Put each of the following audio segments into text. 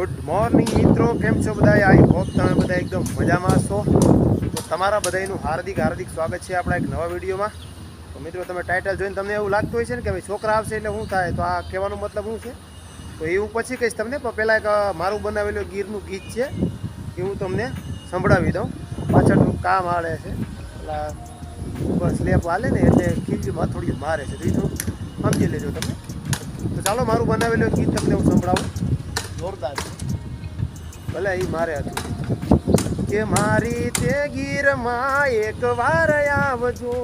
Good morning મિત્રો. કેમ છો બધા આઈ હોપ તમે બધા એકદમ મજામાં છો તો તમારા બધાનું હાર્દિક હાર્દિક સ્વાગત છે આપણા એક નવા વિડીયોમાં. તો મિત્રો, તમે ટાઇટલ જોઈને તમને એવું લાગતું હોય છે ને કે ભાઈ છોકરા આવશે એટલે શું થાય? તો આ કહેવાનો મતલબ શું છે? તો એ હું પછી કહીશ તમને, પણ પહેલાં એક મારું બનાવેલું ગીરનું ગીત છે, એ હું તમને સંભળાવી દઉં. પાછળનું કામ હાલે છે. પેલા સ્લેપ હાલે ને, એટલે ખીજમાં થોડી મારે છે. તો સમજી લેજો તમે. તો ચાલો, મારું બનાવેલું ગીત તમને હું સંભળાવું. જોરદાર ભલે એ મારે હતું. કે મારી તે ગીરમાં એક વાર આવજો,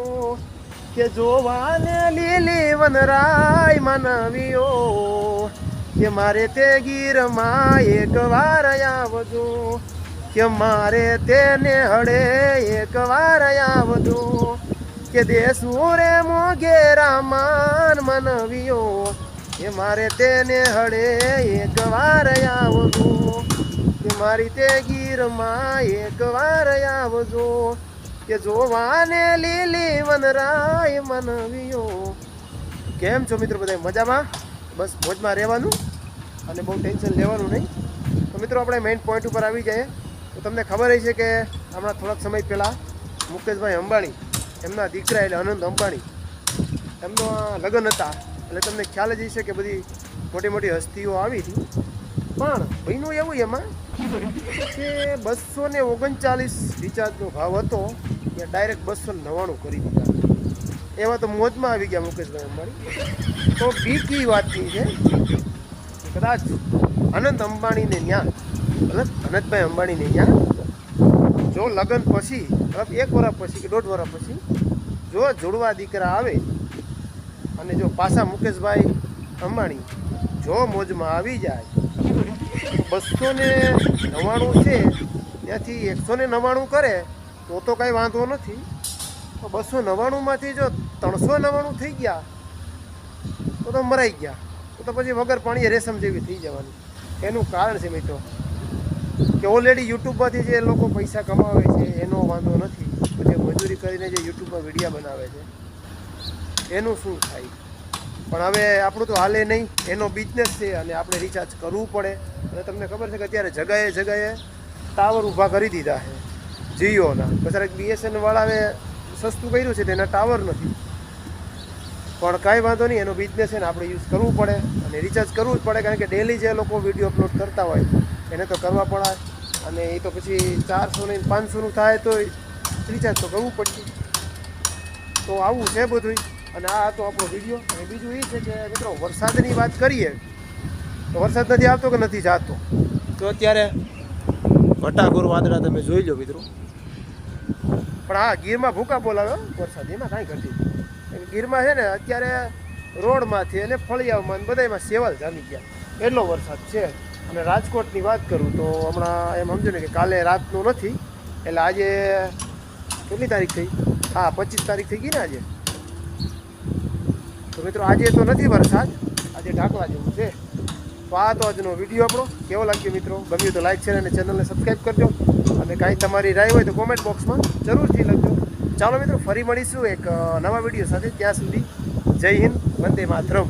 કે જોવાને લીલી વનરાય માનવીઓ, કે મારે તે ગીરમાં એક વાર આવજો, કે મારે તેને હળે એક વાર આવજો, કે દેશું રે મોગેરા માન મનવીઓ કે મારે તેને હળે એક વાર આવજો. કે મારી તે ગીરમાં એક વાર આવજો. કે જોવાને લીલી વનરાય મનવીઓ. કેમ છો મિત્રો બધા મજામાં? બસ મોજમાં રહેવાનું અને બહુ ટેન્શન લેવાનું નહીં. તો મિત્રો આપણે મેઇન પોઈન્ટ ઉપર આવી જઈએ. તો તમને ખબર છે કે હમણાં થોડાક સમય પહેલાં મુકેશભાઈ અંબાણી, એમના દીકરા એટલે અનંત અંબાણી. એમનો લગ્ન હતા. એટલે તમને ખ્યાલ જ હશે કે બધી મોટી મોટી હસ્તીઓ આવી હતી. પણ ભાઈનું એવું એમાં કે બસો ને ઓગણચાલીસ રિચાર્જનો ભાવ હતો એ ડાયરેક્ટ બસો નવ્વાણું કરી દીધા. એમાં તો મોજમાં આવી ગયા મુકેશભાઈ અંબાણી. તો બીકી વાતની છે કદાચ અનંત અંબાણીને ત્યાં મતલબ અનંતભાઈ અંબાણીને ત્યાં, જો લગ્ન પછી, એક વર્ષ પછી કે દોઢ વર્ષ પછી, જો જોડવા દીકરા આવે અને જો પાછા મુકેશભાઈ અંબાણી, જો મોજમાં આવી જાય બસો ને નવ્વાણું છે, ત્યાંથી એકસો ને નવ્વાણું કરે, તો તો કાંઈ વાંધો નથી. તો બસો નવ્વાણુંમાંથી જો ત્રણસો નવ્વાણું થઈ ગયા, તો તો મરાઈ ગયા. તો તો પછી વગર પાણીએ રેશમ જેવી થઈ જવાની. એનું કારણ છે મિત્રો કે ઓલરેડી યુટ્યુબમાંથી જે લોકો પૈસા કમાવે છે, એનો વાંધો નથી. પછી મજૂરી કરીને જે યુટ્યુબમાં વિડીયા બનાવે છે. એનું શું થાય? પણ હવે આપણું તો હાલે નહીં, એનો બિઝનેસ છે અને આપણે રિચાર્જ કરવું પડે. અને તમને ખબર છે કે અત્યારે જગાએ જગાએ ટાવર ઊભા કરી દીધા છે, જીઓના. પછી બીએસએનવાળાએ સસ્તું કર્યું છે, તેના ટાવર નથી. પણ કાંઈ વાંધો નહીં, એનો બિઝનેસ છે ને આપણે યુઝ કરવું પડે અને રિચાર્જ કરવું જ પડે, કારણ કે ડેલી જે લોકો વીડિયો અપલોડ કરતા હોય, એને તો કરવા પડે અને એ તો પછી ચારસો ને પાંચસોનું થાય તો રિચાર્જ તો કરવું પડશે. તો આવું છે બધું અને આ હતો આપણો વીડિયો. અને બીજું એ છે કે મિત્રો વરસાદની વાત કરીએ તો વરસાદ નથી આવતો કે નથી જાતો? તો અત્યારે ઘટાઘોર વાદળા તમે જોઈ લો મિત્રો. પણ હા ગીરમાં ભૂકા બોલાવે વરસાદ એમાં કાંઈ ઘટી ગીરમાં છે ને અત્યારે રોડમાંથી અને ફળિયામાં ને બધામાં સેવાલ જામી ગયા. એટલો વરસાદ છે. અને રાજકોટની વાત કરું તો હમણાં એમ સમજો ને કે કાલે રાતનું નથી એટલે આજે કેટલી તારીખ થઈ? હા પચીસ તારીખ થઈ ગઈ ને આજે? તો મિત્રો, આજે તો નથી વરસાદ, આજે ઢાંકવા જેવું છે. તો આ તો આજનો વીડિયો આપણો. કેવો લાગ્યો મિત્રો? ગમ્યું તો લાઈક શેર અને ચેનલને સબસ્ક્રાઈબ કરજો. અને કાંઈ તમારી રાય હોય તો કોમેન્ટ બોક્સમાં જરૂરથી લખજો. ચાલો મિત્રો, ફરી મળીશું એક નવા વીડિયો સાથે. ત્યાં સુધી જય હિન્દ, વંદે માતરમ.